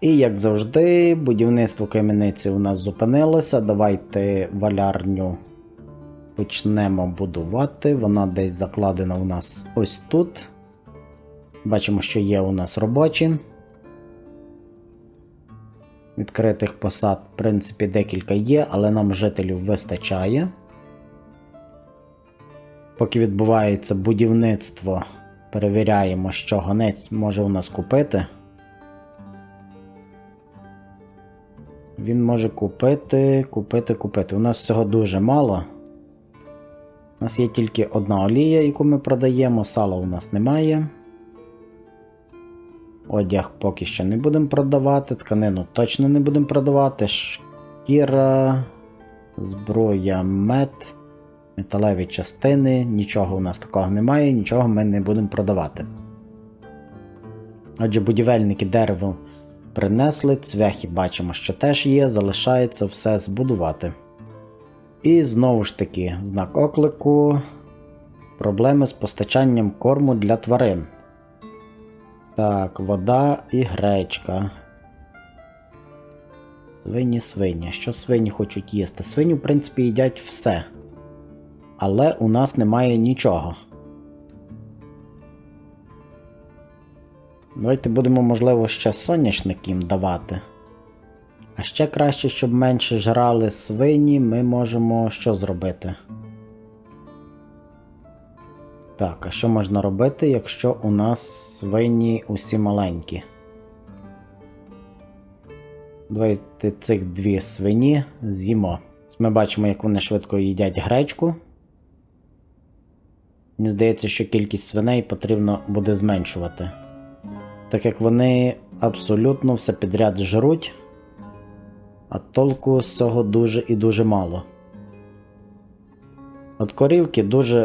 І як завжди, будівництво кам'яниці у нас зупинилося. Давайте валярню почнемо будувати. Вона десь закладена у нас ось тут. Бачимо, що є у нас робочі. Відкритих посад, в принципі, декілька є, але нам жителів вистачає. Поки відбувається будівництво, перевіряємо, що гонець може у нас купити. Він може купити, купити, купити. У нас всього дуже мало. У нас є тільки одна олія, яку ми продаємо, сала у нас немає. Одяг поки що не будемо продавати, тканину точно не будемо продавати. Шкіра, зброя, мед, металеві частини, нічого у нас такого немає, нічого ми не будемо продавати. Отже, будівельники дерево принесли, цвяхи бачимо, що теж є, залишається все збудувати. І знову ж таки, знак оклику. Проблеми з постачанням корму для тварин. Так, вода і гречка. Свині, свині. Що свині хочуть їсти? Свині, в принципі, їдять все. Але у нас немає нічого. Давайте будемо, можливо, ще соняшник їм давати. А ще краще, щоб менше жрали свині, ми можемо що зробити? Так, а що можна робити, якщо у нас свині усі маленькі? Давайте цих дві свині з'їмо. Ми бачимо, як вони швидко їдять гречку. Мені здається, що кількість свиней потрібно буде зменшувати. Так як вони абсолютно все підряд жруть, а толку з цього дуже і дуже мало. От корівки дуже,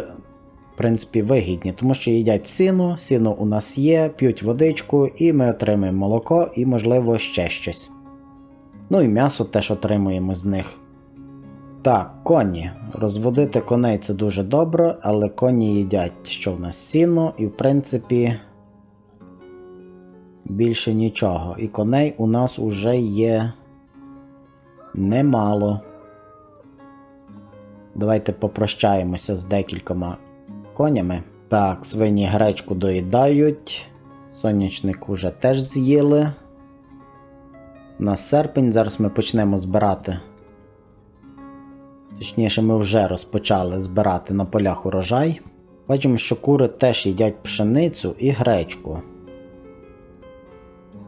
в принципі, вигідні, тому що їдять сіно, сіно у нас є, п'ють водичку, і ми отримаємо молоко і, можливо, ще щось. Ну і м'ясо теж отримуємо з них. Так, коні. Розводити коней це дуже добре, але коні їдять, що в нас сіно, і в принципі. Більше нічого. І коней у нас уже є немало. Давайте попрощаємося з декількома конями. Так, свині гречку доїдають. Сонячник уже теж з'їли. У нас серпень, зараз ми почнемо збирати. Точніше, ми вже розпочали збирати на полях урожай. Бачимо, що кури теж їдять пшеницю і гречку.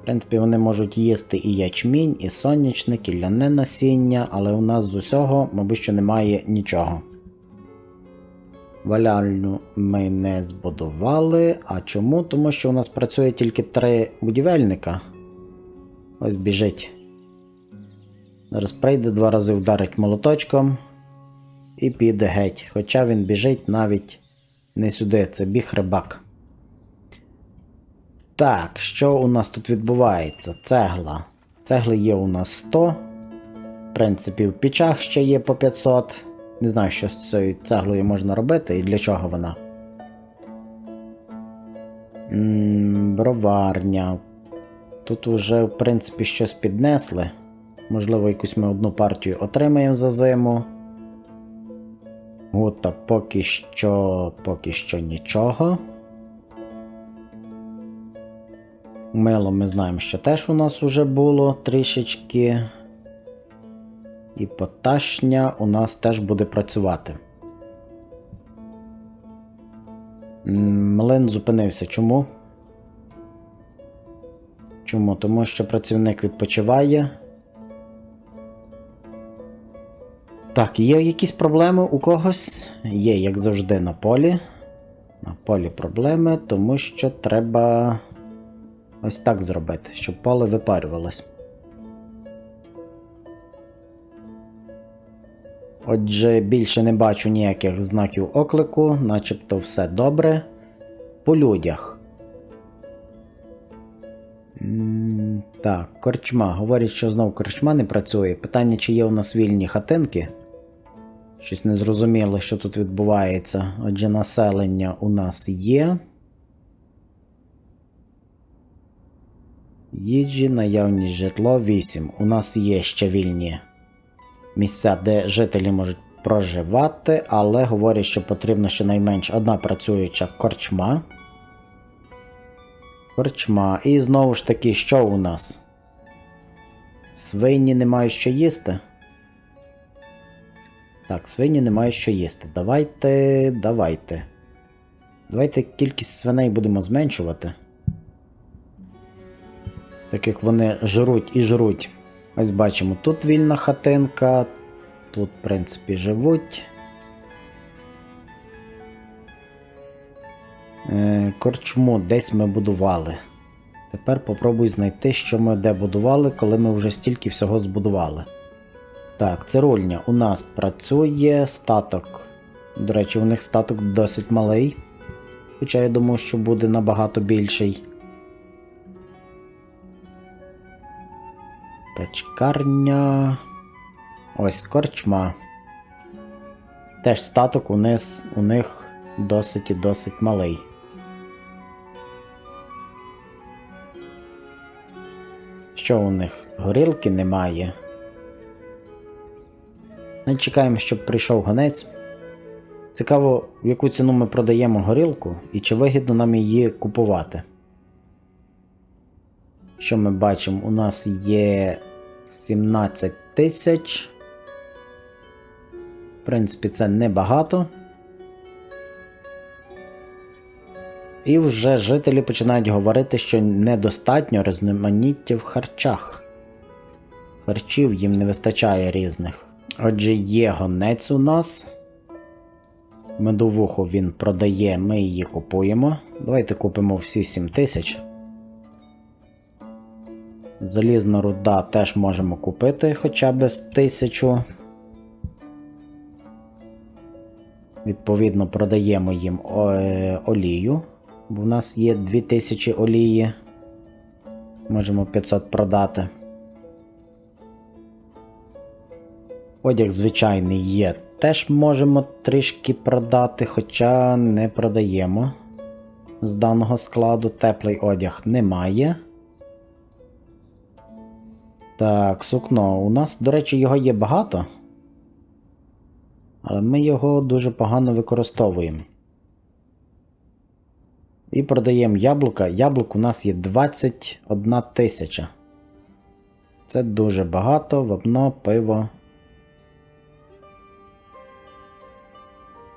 В принципі, вони можуть їсти і ячмінь, і сонячник, і ляне насіння, але у нас з усього, мабуть, що немає нічого. Валяльню ми не збудували. А чому? Тому що у нас працює тільки три будівельника. Ось біжить. Зараз прийде два рази вдарить молоточком і піде геть. Хоча він біжить навіть не сюди, це біг рибак. Так, що у нас тут відбувається? Цегла. Цегли є у нас 100. В принципі, в пічах ще є по 500. Не знаю, що з цією цеглою можна робити і для чого вона. Броварня. Тут уже, в принципі, щось піднесли. Можливо, якусь ми одну партію отримаємо за зиму. Гута поки що, поки що нічого. Мило ми знаємо, що теж у нас уже було трішечки. І поташня у нас теж буде працювати. Млин зупинився. Чому? Чому? Тому що працівник відпочиває. Так, є якісь проблеми у когось? Є, як завжди, на полі. На полі проблеми, тому що треба ось так зробити, щоб поле випарювалось. Отже, більше не бачу ніяких знаків оклику, начебто все добре. По людях. Так, корчма. Говорять, що знову корчма не працює. Питання, чи є у нас вільні хатинки. Щось незрозуміло, що тут відбувається. Отже, населення у нас є. Їжі, наявність житло 8. У нас є ще вільні місця, де жителі можуть проживати, але говорять, що потрібно щонайменш одна працююча корчма. Корчма. І знову ж таки, що у нас? Свині не мають що їсти. Так, свині не мають що їсти. Давайте, давайте. Давайте кількість свиней будемо зменшувати. Так як вони жруть і жруть. Ось бачимо, тут вільна хатинка, тут, в принципі, живуть. Е, корчму десь ми будували. Тепер попробуй знайти, що ми де будували, коли ми вже стільки всього збудували. Так, цирульня у нас працює статок. До речі, у них статок досить малий. Хоча я думаю, що буде набагато більший. Тачкарня. Ось корчма. Теж статок униз, у них досить і досить малий. Що у них? Горілки немає. Ми чекаємо, щоб прийшов гонець. Цікаво, в яку ціну ми продаємо горілку і чи вигідно нам її купувати. Що ми бачимо? У нас є 17 тисяч. В принципі, це небагато. І вже жителі починають говорити, що недостатньо різноманіття в харчах. Харчів їм не вистачає різних. Отже, є гонець у нас. Медовуху він продає, ми її купуємо. Давайте купимо всі 7 тисяч. Залізна руда теж можемо купити хоча б з тисячу. Відповідно, продаємо їм е, олію. Бо в нас є 2000 олії. Можемо 500 продати. Одяг звичайний є. Теж можемо трішки продати, хоча не продаємо. З даного складу теплий одяг немає. Так, сукно. У нас, до речі, його є багато. Але ми його дуже погано використовуємо. І продаємо яблука. Яблук у нас є 21 тисяча. Це дуже багато, вапно, пиво.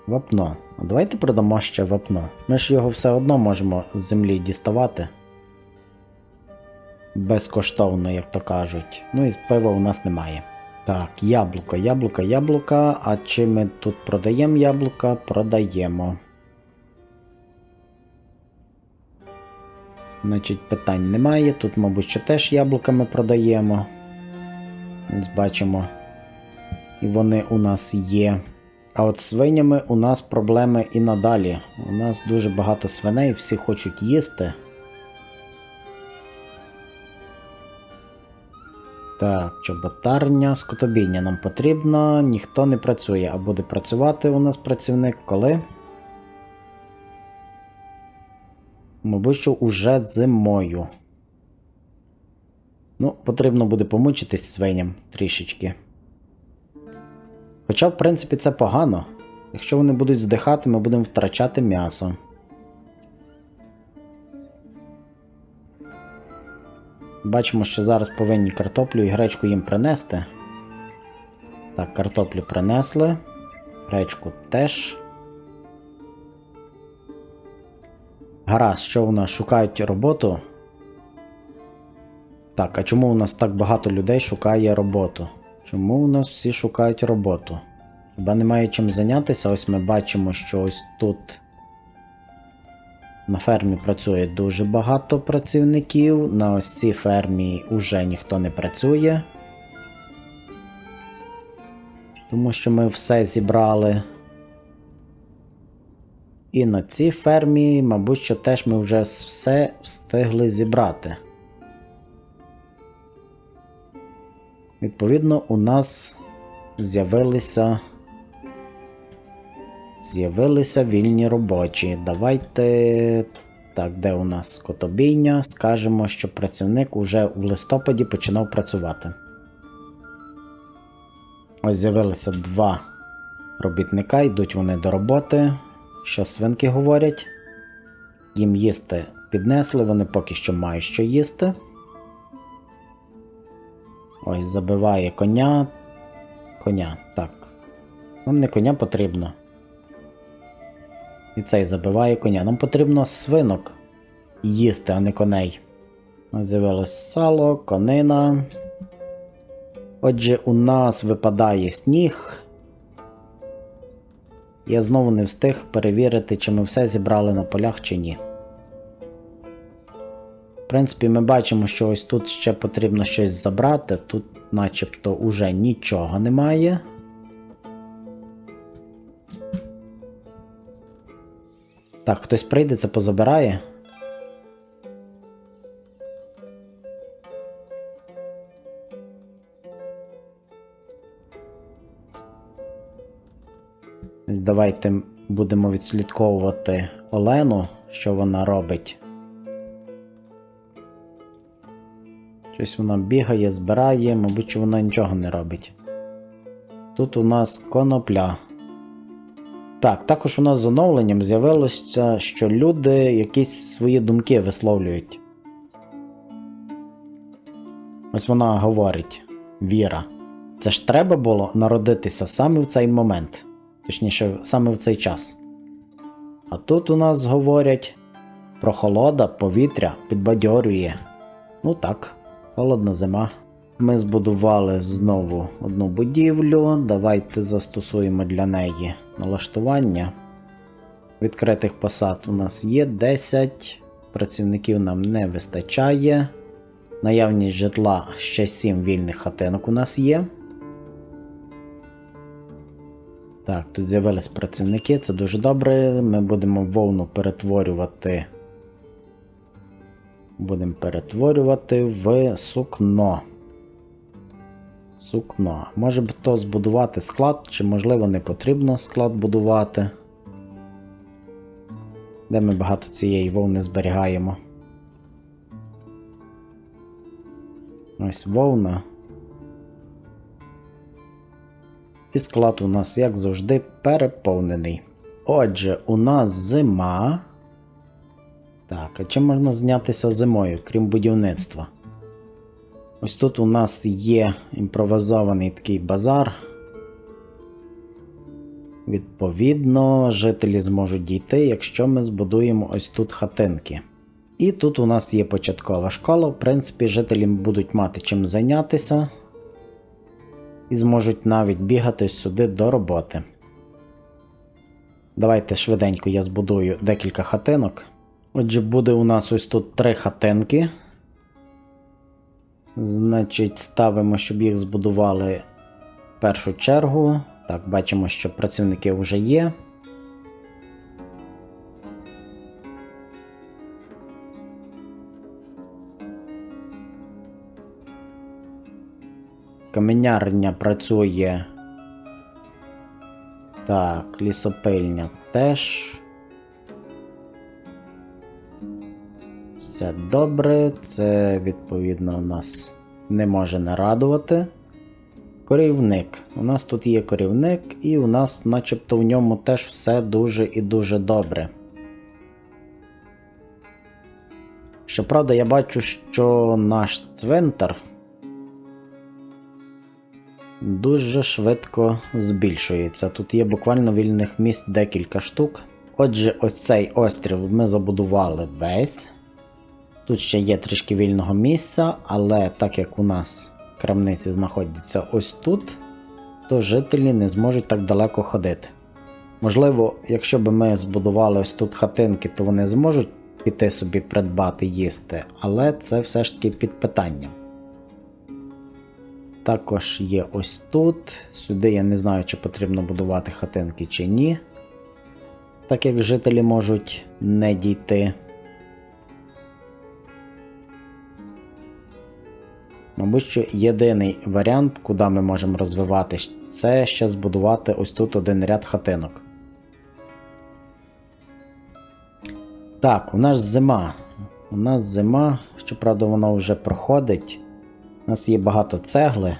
Вапно. А давайте продамо ще вапно. Ми ж його все одно можемо з землі діставати. Безкоштовно, як то кажуть. Ну і пива у нас немає. Так, яблука, яблука, яблука. А чи ми тут продаємо яблука? Продаємо. Значить, питань немає. Тут, мабуть, що теж яблуками продаємо. Ось бачимо. І вони у нас є. А от свинями у нас проблеми і надалі. У нас дуже багато свиней, всі хочуть їсти. Так, чоботарня, скотобійня нам потрібно, ніхто не працює, а буде працювати у нас працівник коли? Мабуть, що уже зимою. Ну, потрібно буде помучитись свиням трішечки. Хоча, в принципі, це погано. Якщо вони будуть здихати, ми будемо втрачати м'ясо. Бачимо, що зараз повинні картоплю і гречку їм принести. Так, картоплю принесли. Гречку теж. Гаразд, що у нас шукають роботу? Так, а чому у нас так багато людей шукає роботу? Чому у нас всі шукають роботу? Хіба немає чим зайнятися? Ось ми бачимо, що ось тут на фермі працює дуже багато працівників. На ось цій фермі уже ніхто не працює. Тому що ми все зібрали. І на цій фермі, мабуть, що теж ми вже все встигли зібрати. Відповідно, у нас з'явилися з'явилися вільні робочі. Давайте Так, де у нас скотобійня? Скажемо, що працівник уже в листопаді починав працювати. Ось з'явилися два робітника, йдуть вони до роботи. Що свинки говорять? Їм їсти піднесли, вони поки що мають що їсти. Ось забиває коня. Коня, так. Нам не коня потрібно. І цей забиває коня. Нам потрібно свинок їсти, а не коней. З'явилось сало, конина. Отже, у нас випадає сніг. Я знову не встиг перевірити, чи ми все зібрали на полях чи ні. В принципі, ми бачимо, що ось тут ще потрібно щось забрати. Тут начебто уже нічого немає. Так, хтось прийде, це позабирає. Давайте будемо відслідковувати Олену, що вона робить. Щось вона бігає, збирає, мабуть, вона нічого не робить. Тут у нас конопля. Так, також у нас з оновленням з'явилося, що люди якісь свої думки висловлюють. Ось вона говорить: Віра, це ж треба було народитися саме в цей момент, точніше, саме в цей час. А тут у нас говорять прохолода, повітря підбадьорює. Ну так, холодна зима. Ми збудували знову одну будівлю. Давайте застосуємо для неї налаштування. Відкритих посад у нас є 10. Працівників нам не вистачає. Наявність житла ще 7 вільних хатинок у нас є. Так, тут з'явились працівники, це дуже добре. Ми будемо вовну перетворювати. Будемо перетворювати в сукно. Сукно. Може б то збудувати склад, чи можливо не потрібно склад будувати. Де ми багато цієї вовни зберігаємо. Ось вовна. І склад у нас, як завжди, переповнений. Отже, у нас зима. Так, а чим можна зайнятися зимою, крім будівництва? Ось тут у нас є імпровізований такий базар. Відповідно, жителі зможуть дійти, якщо ми збудуємо ось тут хатинки. І тут у нас є початкова школа. В принципі, жителі будуть мати чим зайнятися і зможуть навіть бігати сюди до роботи. Давайте швиденько я збудую декілька хатинок. Отже, буде у нас ось тут три хатинки. Значить, ставимо, щоб їх збудували в першу чергу. Так, бачимо, що працівники вже є. Каменярня працює. Так, лісопильня теж. Все добре, це відповідно нас не може не радувати. Корівник. У нас тут є корівник, і у нас, начебто, в ньому теж все дуже і дуже добре. Щоправда, я бачу, що наш цвинтар дуже швидко збільшується. Тут є буквально вільних місць декілька штук. Отже, ось цей острів ми забудували весь. Тут ще є трішки вільного місця, але так як у нас крамниці знаходяться ось тут, то жителі не зможуть так далеко ходити. Можливо, якщо б ми збудували ось тут хатинки, то вони зможуть піти собі придбати їсти, але це все ж таки під питанням. Також є ось тут. Сюди я не знаю, чи потрібно будувати хатинки чи ні. Так як жителі можуть не дійти. Мабуть, що єдиний варіант, куди ми можемо розвиватись, це ще збудувати ось тут один ряд хатинок. Так, у нас зима. У нас зима, щоправда, вона вже проходить. У нас є багато цегли.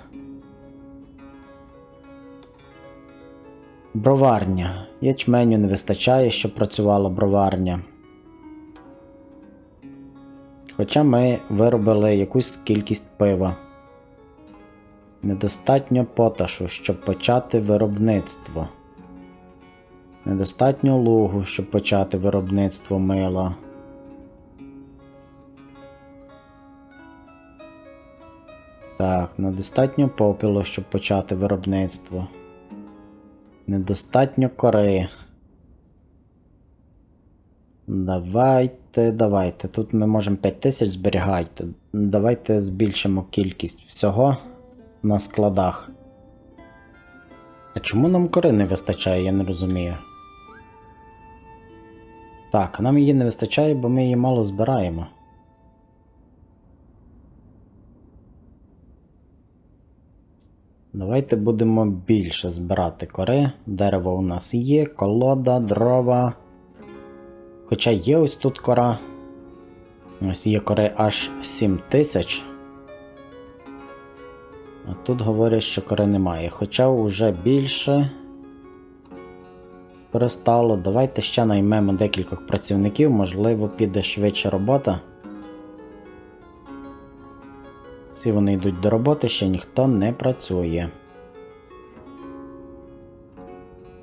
Броварня. Ячменю не вистачає, щоб працювала броварня. Хоча ми виробили якусь кількість пива. Недостатньо поташу, щоб почати виробництво. Недостатньо лугу, щоб почати виробництво мила. Так, недостатньо попілу, щоб почати виробництво. Недостатньо кори. Давайте, давайте. Тут ми можемо 5000 зберігати. Давайте збільшимо кількість всього на складах. А чому нам кори не вистачає, я не розумію. Так, нам її не вистачає, бо ми її мало збираємо. Давайте будемо більше збирати кори. Дерево у нас є, колода, дрова. Хоча є ось тут кора. Ось є кори аж 7000. А тут говорять, що кори немає. Хоча вже більше перестало. Давайте ще наймемо декількох працівників, можливо, піде швидше робота. Всі вони йдуть до роботи, ще ніхто не працює.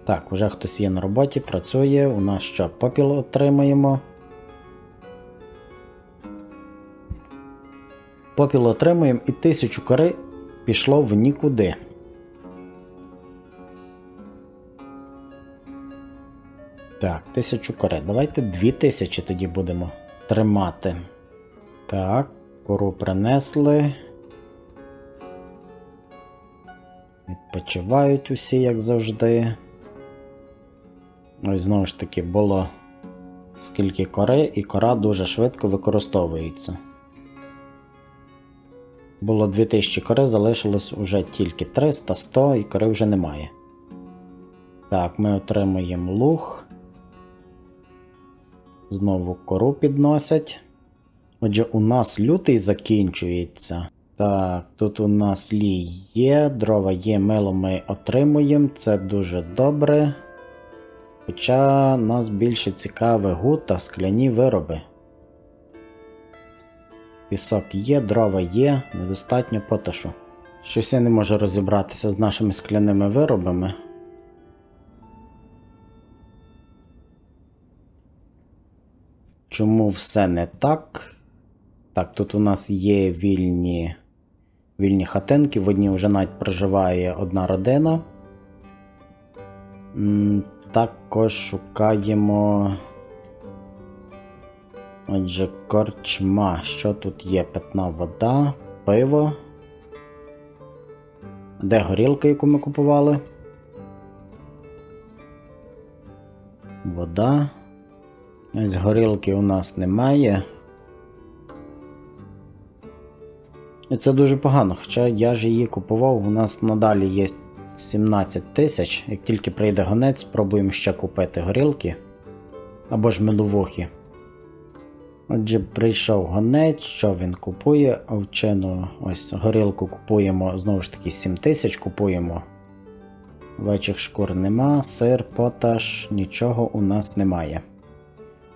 Так, уже хтось є на роботі, працює. У нас що, попіл отримаємо. Попіл отримуємо і тисячу кори пішло в нікуди. Так, тисячу кори. Давайте дві тисячі тоді будемо тримати. Так, кору принесли. Відпочивають усі, як завжди. Ось знову ж таки було скільки кори, і кора дуже швидко використовується. Було 2000 кори, залишилось уже тільки 300, 100 і кори вже немає. Так, ми отримуємо луг. Знову кору підносять. Отже, у нас лютий закінчується. Так, тут у нас лій є, дрова є, мило ми отримуємо, це дуже добре. Хоча нас більше цікаве гут та скляні вироби. Пісок є, дрова є, недостатньо поташу. Щось я не можу розібратися з нашими скляними виробами. Чому все не так? Так, тут у нас є вільні вільні хатинки, в одній вже навіть проживає одна родина. Також шукаємо. Отже, корчма. Що тут є? Питна вода, пиво. Де горілка, яку ми купували? Вода. Ось горілки у нас немає. І це дуже погано, хоча я ж її купував, у нас надалі є 17 тисяч. Як тільки прийде гонець, спробуємо ще купити горілки або ж медовухи. Отже, прийшов гонець, що він купує? Овчину, ось горілку купуємо знову ж таки 7 тисяч купуємо. Вечих шкур нема, сир, поташ, нічого у нас немає.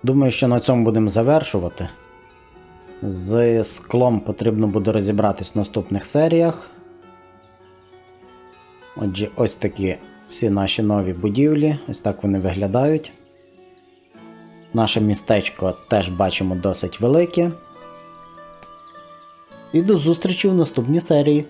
Думаю, що на цьому будемо завершувати. З склом потрібно буде розібратись в наступних серіях. Отже, ось такі всі наші нові будівлі, ось так вони виглядають. Наше містечко теж бачимо досить велике. І до зустрічі в наступній серії.